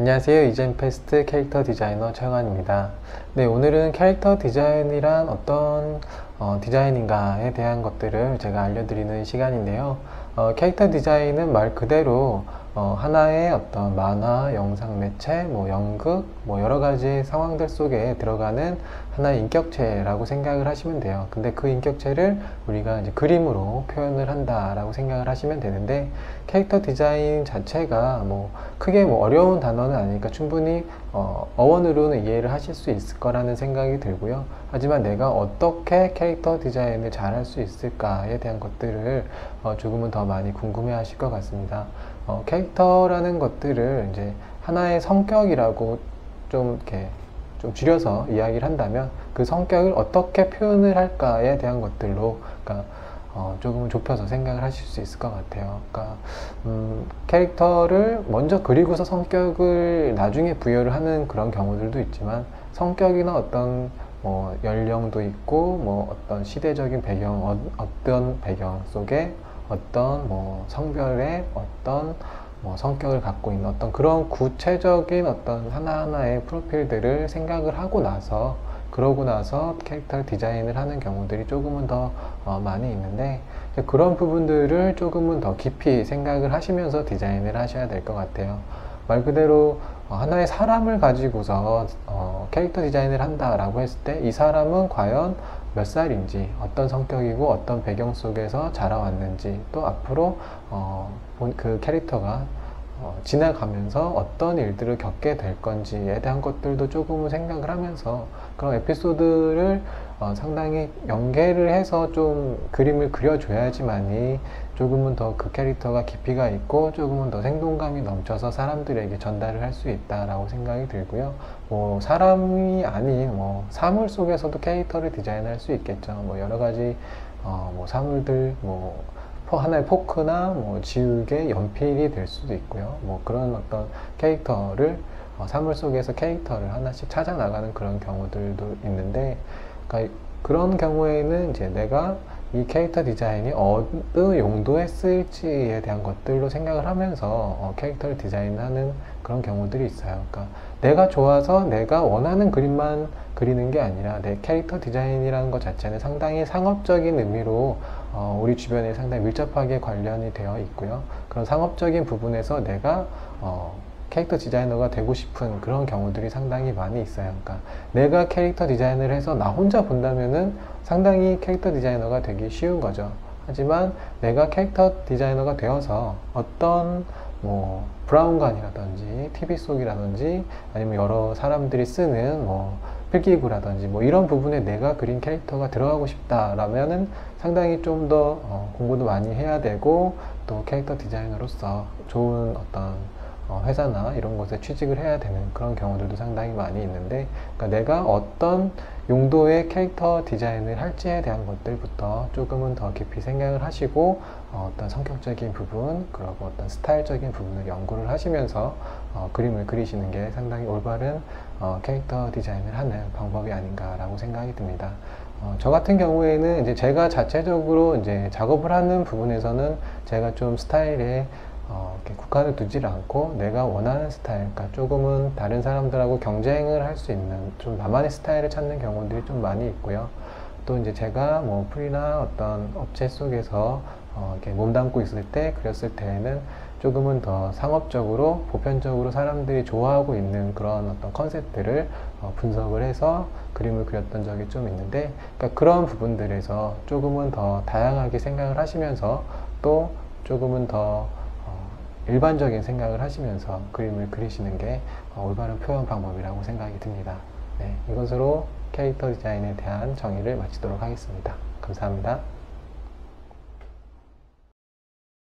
안녕하세요. 이젠 페스트 캐릭터 디자이너 최영환입니다. 네, 오늘은 캐릭터 디자인이란 어떤 어, 디자인인가에 대한 것들을 제가 알려드리는 시간인데요. 어, 캐릭터 디자인은 말 그대로 어, 하나의 어떤 만화, 영상 매체, 뭐 연극, 뭐 여러 가지 상황들 속에 들어가는 하나의 인격체라고 생각을 하시면 돼요. 근데 그 인격체를 우리가 이제 그림으로 표현을 한다라고 생각을 하시면 되는데 캐릭터 디자인 자체가 뭐 크게 뭐 어려운 단어는 아니니까 충분히 어, 어원으로는 이해를 하실 수 있을 거라는 생각이 들고요. 하지만 내가 어떻게 캐릭터 디자인을 잘 할 수 있을까에 대한 것들을 어, 조금은 더 많이 궁금해 하실 것 같습니다. 어, 캐릭터라는 것들을 이제 하나의 성격이라고 좀 이렇게 좀 줄여서 이야기를 한다면 그 성격을 어떻게 표현을 할까에 대한 것들로 그러니까 어, 조금은 좁혀서 생각을 하실 수 있을 것 같아요. 그러니까 음, 캐릭터를 먼저 그리고서 성격을 나중에 부여를 하는 그런 경우들도 있지만 성격이나 어떤 뭐 연령도 있고 뭐 어떤 시대적인 배경 어, 어떤 배경 속에 어떤 뭐 성별의 어떤 뭐 성격을 갖고 있는 어떤 그런 구체적인 어떤 하나하나의 프로필들을 생각을 하고 나서 그러고 나서 캐릭터 디자인을 하는 경우들이 조금은 더 어, 많이 있는데 그런 부분들을 조금은 더 깊이 생각을 하시면서 디자인을 하셔야 될 것 같아요. 말 그대로 어, 하나의 사람을 가지고서 어, 캐릭터 디자인을 한다라고 했을 때 이 사람은 과연 몇 살인지 어떤 성격이고 어떤 배경 속에서 자라왔는지 또 앞으로 어, 그 캐릭터가 어, 지나가면서 어떤 일들을 겪게 될 건지에 대한 것들도 조금은 생각을 하면서 그런 에피소드를 어, 상당히 연계를 해서 좀 그림을 그려줘야지만이 조금은 더 그 캐릭터가 깊이가 있고 조금은 더 생동감이 넘쳐서 사람들에게 전달을 할 수 있다라고 생각이 들고요. 뭐 사람이 아닌 뭐 사물 속에서도 캐릭터를 디자인할 수 있겠죠. 뭐 여러 가지 어, 뭐 사물들 뭐 하나의 포크나 뭐 지우개, 연필이 될 수도 있고요. 뭐 그런 어떤 캐릭터를 어, 사물 속에서 캐릭터를 하나씩 찾아 나가는 그런 경우들도 있는데, 그러니까 그런 경우에는 이제 내가 이 캐릭터 디자인이 어느 용도에 쓰일지에 대한 것들로 생각을 하면서 어, 캐릭터를 디자인하는 그런 경우들이 있어요. 그러니까 내가 좋아서 내가 원하는 그림만 그리는 게 아니라 내 캐릭터 디자인이라는 것 자체는 상당히 상업적인 의미로 어, 우리 주변에 상당히 밀접하게 관련이 되어 있고요. 그런 상업적인 부분에서 내가 어, 캐릭터 디자이너가 되고 싶은 그런 경우들이 상당히 많이 있어요. 그러니까 내가 캐릭터 디자인을 해서 나 혼자 본다면은 상당히 캐릭터 디자이너가 되기 쉬운 거죠. 하지만 내가 캐릭터 디자이너가 되어서 어떤 뭐 브라운관이라든지 TV 속이라든지 아니면 여러 사람들이 쓰는 뭐 필기구라든지 뭐 이런 부분에 내가 그린 캐릭터가 들어가고 싶다라면은 상당히 좀더 어, 공부도 많이 해야 되고 또 캐릭터 디자이너로서 좋은 어떤 어, 회사나 이런 곳에 취직을 해야 되는 그런 경우들도 상당히 많이 있는데 그러니까 내가 어떤 용도의 캐릭터 디자인을 할지에 대한 것들부터 조금은 더 깊이 생각을 하시고 어, 떤 성격적인 부분 그리고 어떤 스타일적인 부분을 연구를 하시면서 어, 그림을 그리시는 게 상당히 올바른 어, 캐릭터 디자인을 하는 방법이 아닌가라고 생각이 듭니다. 어, 저 같은 경우에는 이제 제가 자체적으로 이제 작업을 하는 부분에서는 제가 좀 스타일에 어, 국한을 두질 않고 내가 원하는 스타일, 그러니까 조금은 다른 사람들하고 경쟁을 할 수 있는 좀 나만의 스타일을 찾는 경우들이 좀 많이 있고요. 또 이제 제가 뭐 프리나 어떤 업체 속에서 어, 이렇게 몸담고 있을 때 그렸을 때에는 조금은 더 상업적으로 보편적으로 사람들이 좋아하고 있는 그런 어떤 컨셉들을 어, 분석을 해서 그림을 그렸던 적이 좀 있는데 그러니까 그런 부분들에서 조금은 더 다양하게 생각을 하시면서 또 조금은 더 일반적인 생각을 하시면서 그림을 그리시는 게 어, 올바른 표현 방법이라고 생각이 듭니다. 네, 이것으로 캐릭터 디자인에 대한 정의를 마치도록 하겠습니다. 감사합니다.